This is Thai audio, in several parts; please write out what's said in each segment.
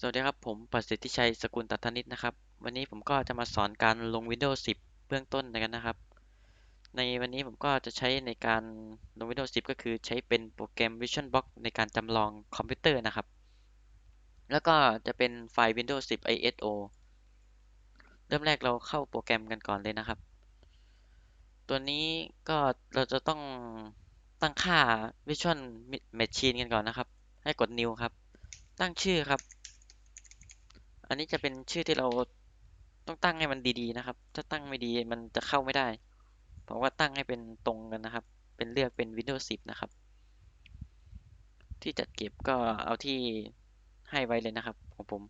สวัสดีครับ ผมประสิทธิชัยสกุลตัทนิตนะครับ วันนี้ผมก็จะมาสอนการลง Windows 10 เบื้องต้นกันนะครับ ในวันนี้ผมก็จะใช้ในการลง Windows 10 ก็คือใช้เป็นโปรแกรม VisionBox ในการจำลองคอมพิวเตอร์นะครับ แล้วก็จะเป็นไฟล์ Windows 10 ISO เริ่มแรกเราเข้าโปรแกรมกันก่อนเลยนะครับ ตัวนี้ก็เราจะต้องตั้งค่า Visual Machine กันก่อนนะครับ ให้กด New ครับ ตั้งชื่อครับ อันนี้จะเป็นชื่อที่เราต้องตั้งให้มันดีๆนะครับ ถ้าตั้งไม่ดีมันจะเข้าไม่ได้ผมว่าตั้งให้เป็นตรงกันนะครับ เป็นเลือกเป็น Windows 10 นะครับ ที่จัดเก็บก็เอาที่ให้ไว้เลยนะครับของผม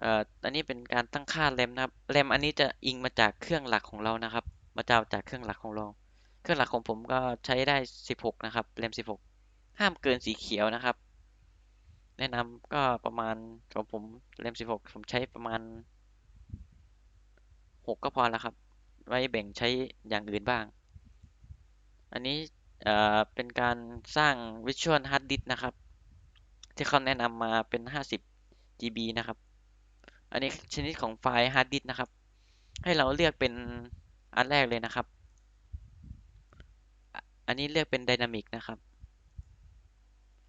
เอ่ออันนี้เป็นการตั้งค่าแรมนะครับแรมอันนี้จะอิงมาจากเครื่องหลักของเรานะครับ มาจากจากเครื่องหลักของเรา เครื่องหลักของผมก็ใช้ได้ 16 นะครับแรม 16 ห้ามเกินสีเขียวนะครับ แนะนำก็ประมาณของผมแรม16ผมใช้ประมาณ6ก็พอแล้วครับ ไว้แบ่งใช้อย่างอื่นบ้าง อันนี้เอ่อเป็นการสร้าง Virtual Hard Disk นะครับ ที่เขาแนะนำมาเป็น 50 GB นะครับ อันนี้ชนิดของไฟล์ Hard Disk นะครับ ให้เราเลือกเป็นอันแรกเลยนะครับ อันนี้เลือกเป็น Dynamic นะครับ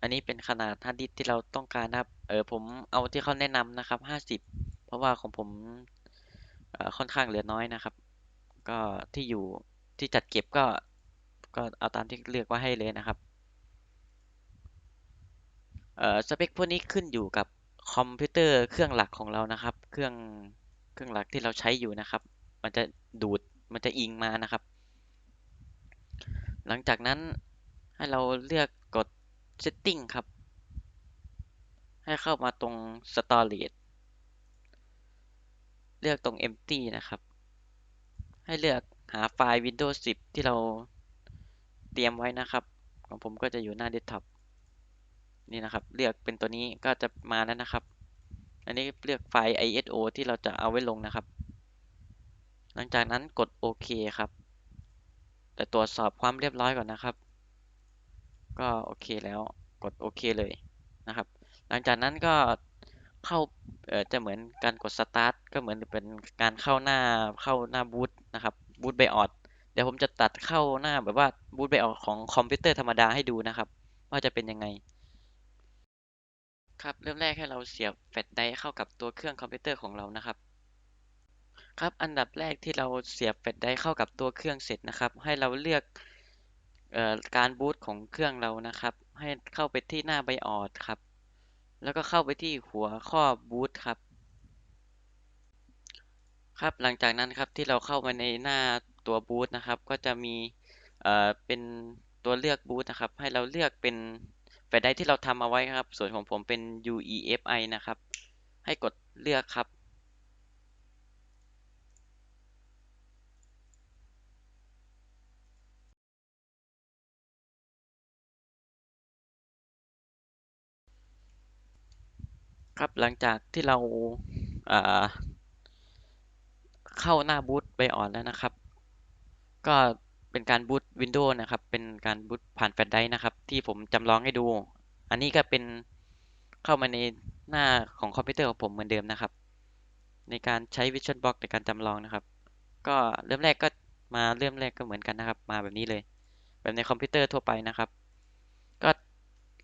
นนี้เป็นขนาดฮาร์ดดิสที่เราต้องการนะครับ เออผมเอาที่เขาแนะนำนะครับ50เพราะว่าของผมค่อนข้างเหลือน้อยนะครับ ก็ที่อยู่ที่จัดเก็บก็ก็เอาตามที่เลือกไว้ให้เลยนะครับเอ่อสเปคพวกนี้ขึ้นอยู่กับคอมพิวเตอร์เครื่องหลักของเรานะครับ เครื่องเครื่องหลักที่เราใช้อยู่นะครับ มันจะดูดมันจะอิงมานะครับ หลังจากนั้นให้เราเลือก setting ครับ ให้เข้ามาตรง storage เลือกตรง empty นะครับ ให้เลือกหาไฟล์ Windows 10 ที่เราเตรียมไว้นะครับ ของผมก็จะอยู่หน้า desktop นี่นะครับ เลือกเป็นตัวนี้ก็จะมาแล้วนะครับ อันนี้เลือกไฟล์ ISO ที่เราจะเอาไว้ลงนะครับ หลังจากนั้นกดโอเคครับ แต่ตรวจสอบความเรียบร้อยก่อนนะครับ ก็โอเคแล้วกดโอเคเลยนะครับ หลังจากนั้นก็เข้าจะเหมือนการกด start ก็เหมือนเป็นการเข้าหน้าเข้าหน้าบูตนะครับบูตไบออดเดี๋ยวผมจะตัดเข้าหน้าแบบว่าบูตไบออดของคอมพิวเตอร์ธรรมดาให้ดูนะครับ ว่าจะเป็นยังไง ครับเริ่มแรกให้เราเสียบแฟลชไดร์เข้ากับตัวเครื่องคอมพิวเตอร์ของเรานะครับครับอันดับแรกที่เราเสียบแฟลชไดร์เข้ากับตัวเครื่องเสร็จนะครับ ให้เราเลือก การบูตของเครื่องเรานะครับ ให้เข้าไปที่หน้าไบออดครับ แล้วก็เข้าไปที่หัวข้อบูตครับ ครับหลังจากนั้นครับที่เราเข้ามาในหน้าตัวบูตนะครับ ก็จะมีเอ่อเป็นตัวเลือกบูตนะครับ ให้เราเลือกเป็นแฟลชไดร์ที่เราทำเอาไว้ครับ ส่วนของผมเป็น UEFI นะครับ ให้กดเลือกครับ ครับหลังจากที่เราเข้าหน้าบูตไปอ่อนแล้วนะครับ ก็เป็นการบูตวินโดว์นะครับ เป็นการบูตผ่านแฟลชไดร์นะครับ ที่ผมจำลองให้ดู อันนี้ก็เป็นเข้ามาในหน้าของคอมพิวเตอร์ของผมเหมือนเดิมนะครับ ในการใช้ Vision Box ในการจำลองนะครับ ก็เริ่มแรกก็มาเริ่มแรกก็เหมือนกันนะครับ มาแบบนี้เลย แบบในคอมพิวเตอร์ทั่วไปนะครับ ก็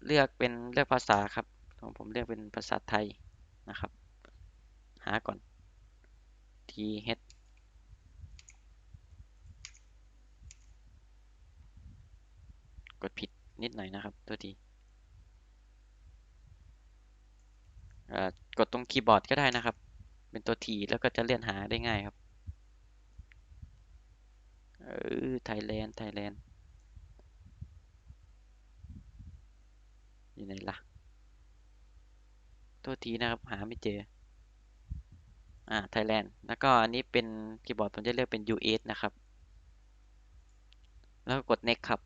เลือกเป็นเลือกภาษาครับ ของผมเลือกเป็นภาษาไทยนะครับ หาก่อน t h กดผิดนิดหน่อยนะครับตัวทีกดตรงคีย์บอร์ดก็ได้นะครับ เป็นตัวทีแล้วก็จะเลื่อนหาได้ง่ายครับ เออไทยแลนด์ไทยแลนด์อยู่ไหนล่ะ ตัวทีนะครับ หาไม่เจอ อ่าไทยแลนด์แล้วก็อันนี้เป็นคีย์บอร์ดผมจะเลือกเป็น US นะครับ แล้วก็กด next ครับ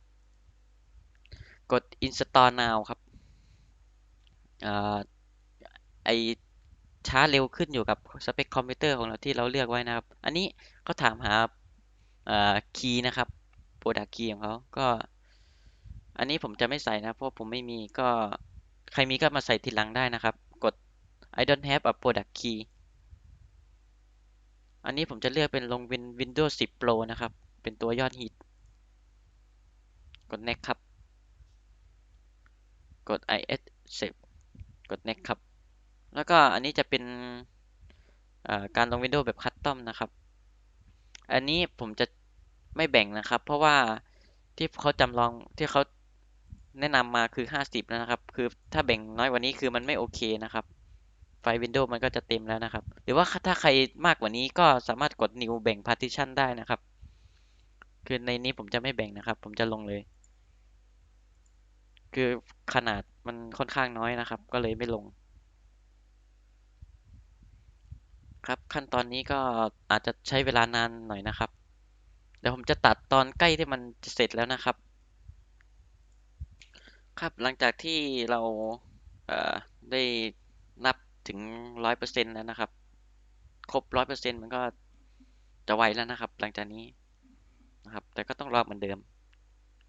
กด install now ครับอ่าไอช้าเร็วขึ้นอยู่กับสเปคคอมพิวเตอร์ของเราที่เราเลือกไว้นะครับ อันนี้เขาถามหาคีย์นะครับ product key ของเขาก็ อันนี้ผมจะไม่ใส่นะ เพราะผมไม่มีก็ใครมีก็มาใส่ทีหลังได้นะครับ I don't have a product key อันนี้ผมจะเลือกเป็นลง Win Windows 10 Pro นะครับ เป็นตัวยอดฮิต กด next ครับ กด is save กด next ครับ แล้วก็อันนี้จะเป็นการลง Windows แบบคัสตอมนะครับ อันนี้ผมจะไม่แบ่งนะครับ เพราะว่าที่เขาจำลองที่เขาแนะนำมาคือ 50 นะครับ คือถ้าแบ่งน้อยกว่านี้คือมันไม่โอเคนะครับ ฟล์ Windows มันก็จะเต็มแล้วนะครับ หรือว่าถ้าใครมากกว่านี้ก็สามารถกด New แบ่ง Partition ได้นะครับ คือในนี้ผมจะไม่แบ่งนะครับ ผมจะลงเลย คือขนาดมันค่อนข้างน้อยนะครับ ก็เลยไม่ลง ครับขั้นตอนนี้ก็อาจจะใช้เวลานานหน่อยนะครับ เดี๋ยวผมจะตัดตอนใกล้ที่มันจะเสร็จแล้วนะครับ ครับหลังจากที่เราได้นับ ถึงร้อยเปอร์เซ็นต์แล้วนะครับ ครบร้อยเปอร์เซ็นต์มันก็จะไวแล้วนะครับ หลังจากนี้นะครับ แต่ก็ต้องรอเหมือนเดิม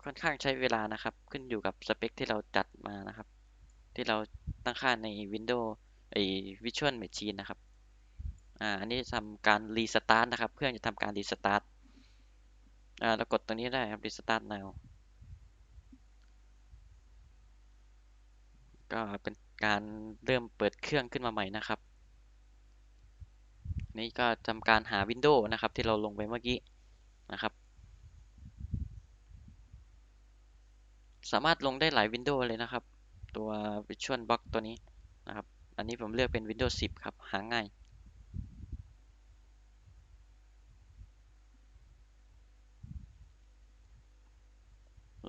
ค่อนข้างใช้เวลานะครับ ขึ้นอยู่กับสเปคที่เราจัดมานะครับ ที่เราตั้งค่าใน Windows ไอ้ Visual Machine นะครับ อ่า อันนี้ทำการรีสตาร์ทนะครับ เครื่องจะทำการรีสตาร์ท อ่า เรากดตรงนี้ได้ครับรีสตาร์ท now ก็เป็น การเริ่มเปิดเครื่องขึ้นมาใหม่นะครับ นี่ก็ทำการหา Windows นะครับ ที่เราลงไปเมื่อกี้นะครับ สามารถลงได้หลาย Windows เลยนะครับ ตัว Visual Box ตัวนี้นะครับ อันนี้ผมเลือกเป็น Windows 10 ครับ หาง่าย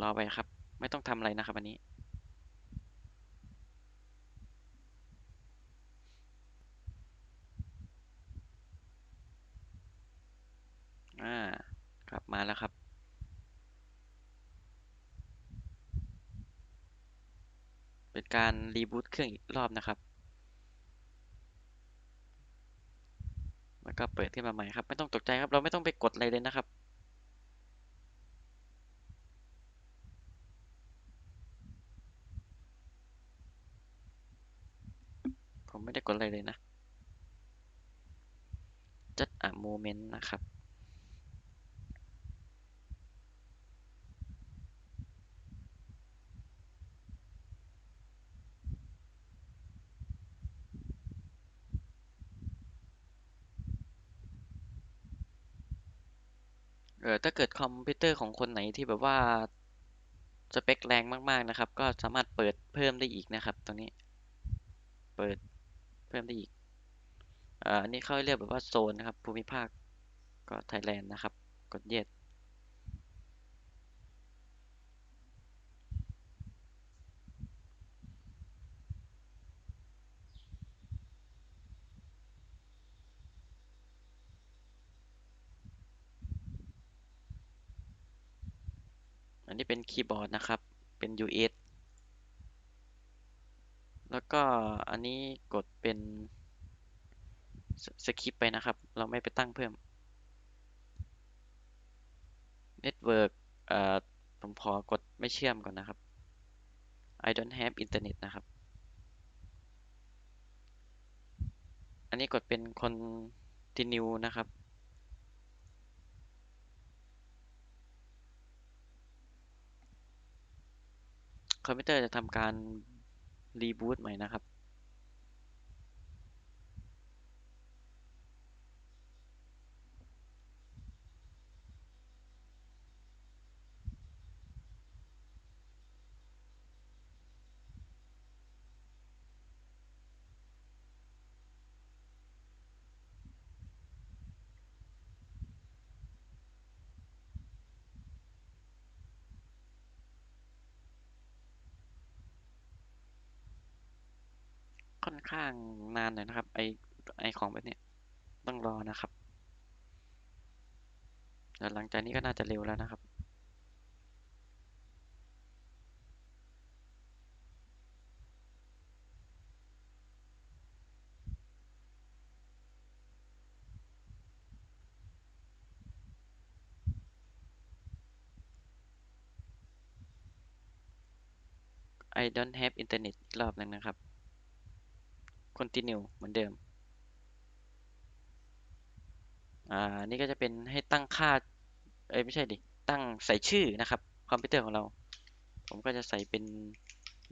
รอไปครับ ไม่ต้องทำอะไรนะครับอันนี้ อ่าครับ มาแล้วครับ เป็นการรีบูตเครื่องอีกรอบนะครับ แล้วก็เปิดขึ้นมาใหม่ครับ ไม่ต้องตกใจครับ เราไม่ต้องไปกดอะไรเลยนะครับผมไม่ได้กดอะไรเลยนะ just a moment นะครับ ออถ้าเกิดคอมพิวเตอร์ของคนไหนที่แบบว่าสเปคแรงมากๆนะครับ ก็สามารถเปิดเพิ่มได้อีกนะครับ ตรงนี้ เปิดเพิ่มได้อีกอ่าอันนี้เขาเรียกแบบว่าโซนนะครับ ภูมิภาคก็ไทยแลนด์นะครับ กดเย็ด อันนี้เป็นคีย์บอร์ดนะครับ เป็น US แล้วก็อันนี้กดเป็นสคริปไปนะครับ เราไม่ไปตั้งเพิ่ม Network เอ่อผมขอกดไม่เชื่อมก่อนนะครับ I don't have internet นะครับ อันนี้กดเป็น continue นะครับ คอมพิวเตอร์จะทำการรีบูตใหม่นะครับ ข้างนานหน่อยนะครับ ไอไอของแบบนี้ต้องรอนะครับแล้วหลังจากนี้ก็น่าจะเร็วแล้วนะครับ I don't have internet อีกรอบหนึ่งนะครับ continue เหมือนเดิม อ่า นี่ก็จะเป็นให้ตั้งค่า เอ้ย ไม่ใช่ดิ ตั้งใส่ชื่อนะครับ คอมพิวเตอร์ของเรา ผมก็จะใส่เป็น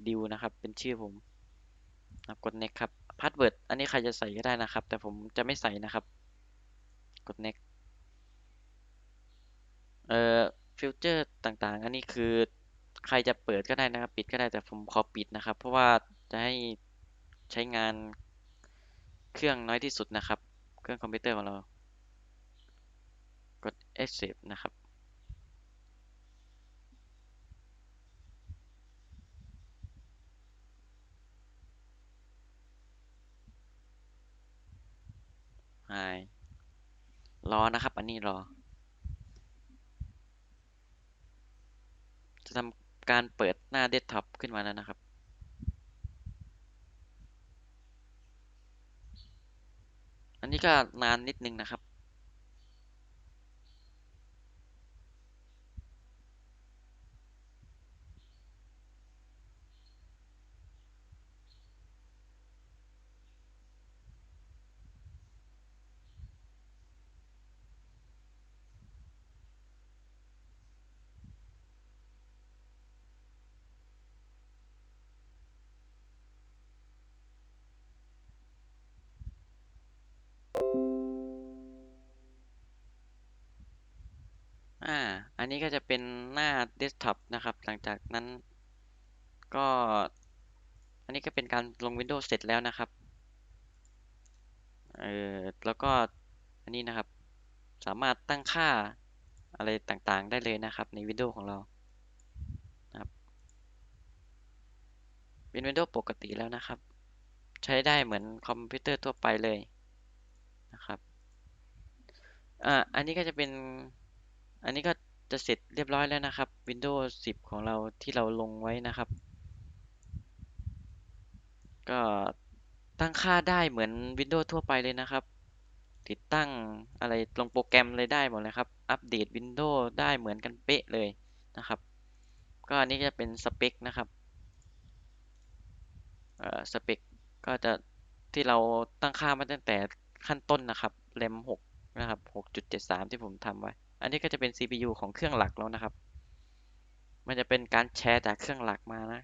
ดิวนะครับ เป็นชื่อผมกด next ครับ password อันนี้ใครจะใส่ก็ได้นะครับ แต่ผมจะไม่ใส่นะครับ กด next เอ่อ ฟิลเจอร์ต่างๆ อันนี้คือใครจะเปิดก็ได้นะครับ ปิดก็ได้แต่ผมขอปิดนะครับ เพราะว่าจะให้ ใช้งานเครื่องน้อยที่สุดนะครับ เครื่องคอมพิวเตอร์ของเรา กด escape นะครับหายรอนะครับ อันนี้รอ จะทำการเปิดหน้าเดสก์ท็อปขึ้นมาแล้วนะครับ อันนี้ก็นานนิดนึงนะครับ อ่า อันนี้ก็จะเป็นหน้าเดสก์ท็อปนะครับ หลังจากนั้นก็ อันนี้ก็เป็นการลง Windows เสร็จแล้วนะครับ เออแล้วก็อันนี้นะครับ สามารถตั้งค่าอะไรต่างๆ ได้เลยนะครับ ใน Windows ของเรานะครับ เป็น Windows ปกติแล้วนะครับ ใช้ได้เหมือนคอมพิวเตอร์ทั่วไปเลย นะครับอ่าอันนี้ก็จะเป็นอันนี้ก็จะเสร็จเรียบร้อยแล้วนะครับ Windows 10 ของเราที่เราลงไว้นะครับ ก็ตั้งค่าได้เหมือน Windows ทั่วไปเลยนะครับ ติดตั้งอะไรลงโปรแกรมเลยได้หมดเลยครับ อัปเดต Windows ได้เหมือนกันเป๊ะเลยนะครับ ก็อันนี้จะเป็นสเปคนะครับเอ่อสเปคก็จะที่เราตั้งค่ามาตั้งแต่ ขั้นต้นนะครับ RAM 6 นะครับ 6.73 ที่ผมทำไว้ อันนี้ก็จะเป็น CPU ของเครื่องหลักแล้วนะครับ มันจะเป็นการแชร์จากเครื่องหลักมานะ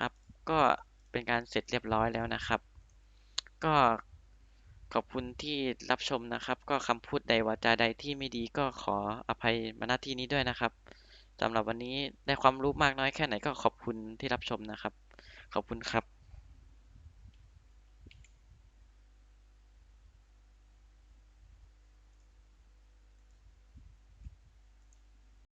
ครับ ก็เป็นการเสร็จเรียบร้อยแล้วนะครับ ก็ขอบคุณที่รับชมนะครับ ก็คำพูดใดวาจาใดที่ไม่ดีก็ขออภัยมาณที่นี้ด้วยนะครับสำหรับวันนี้ได้ความรู้มากน้อยแค่ไหนก็ขอบคุณที่รับชมนะครับ ขอบคุณครับ